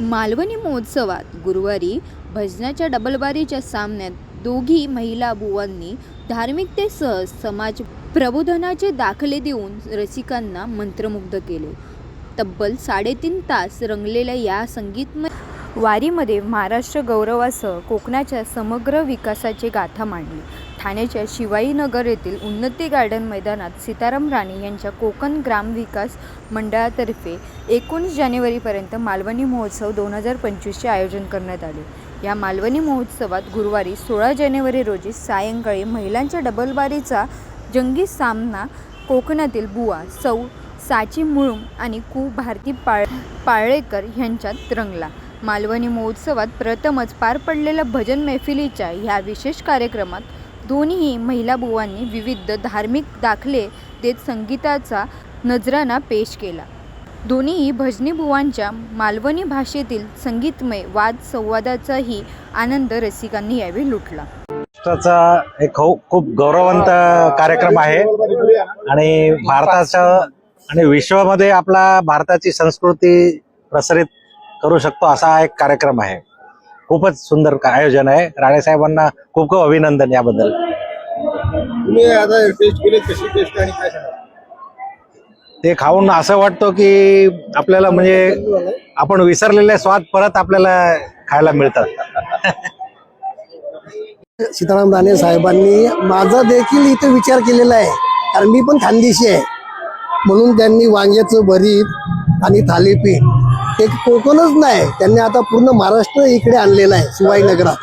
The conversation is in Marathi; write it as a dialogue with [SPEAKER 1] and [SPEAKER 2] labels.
[SPEAKER 1] मालवणी महोत्सवात गुरुवारी भजनाच्या डबलबारीच्या सामन्यात दोघी महिला बुवांनी धार्मिकतेसह समाज प्रबोधनाचे दाखले देऊन रसिकांना मंत्रमुग्ध केले. तब्बल साडेतीन तास रंगलेल्या या संगीतमय वारीमध्ये महाराष्ट्र गौरवासह कोकणाच्या समग्र विकासाची गाथा मांडली. ठाण्याच्या शिवाईनगर येथील उन्नती गार्डन मैदानात सीताराम राणे यांच्या कोकण ग्राम विकास मंडळातर्फे एकोणीस जानेवारीपर्यंत मालवणी महोत्सव दोन हजार पंचवीसचे आयोजन करण्यात आले. या मालवणी महोत्सवात गुरुवारी सोळा जानेवारी रोजी सायंकाळी महिलांच्या डबलबारीचा जंगी सामना कोकणातील बुवा सौ साची मुळुम आणि कु भारती पाळ पाळेकर यांच्यात रंगला. मालवणी महोत्सवात प्रथमच पार पडलेल्या भजन मैफिलीच्या ह्या विशेष कार्यक्रमात दोन्ही महिला बुवांनी विविध धार्मिक दाखले देत संगीताचा नजराना पेश केला. दोन्ही भजनी बुवांच्या मालवणी भाषेतील संगीतमय वाद संवादाचाही आनंद रसिकांनी यावेळी लुटला.
[SPEAKER 2] महाराष्ट्राचा एक खूप गौरवंत कार्यक्रम आहे. आणि भारताचा आणि विश्वामध्ये आपला भारताची संस्कृती प्रसारित करू शकतो असा हा एक कार्यक्रम आहे. खूपच सुंदर आयोजन आहे. राणेसाहेबांना खूप खूप अभिनंदन याबद्दल.
[SPEAKER 3] तुम्ही आता टेस्ट केली कशी टेस्ट आणि काय सांगा
[SPEAKER 2] ते खाऊन असं वाटतं की आपल्याला म्हणजे आपण विसरलेले स्वाद परत आपल्याला खायला मिळतात.
[SPEAKER 4] सीताराम राणे साहेबांनी माझा देखील इथे विचार केलेला आहे. कारण मी पण खानदेशी आहे. म्हणून त्यांनी वांग्याचं भरीत आणि थालीपीठ ते कोकणच नाही. त्यांनी आता पूर्ण महाराष्ट्र इकडे आणलेला आहे शिवाजीनगरात.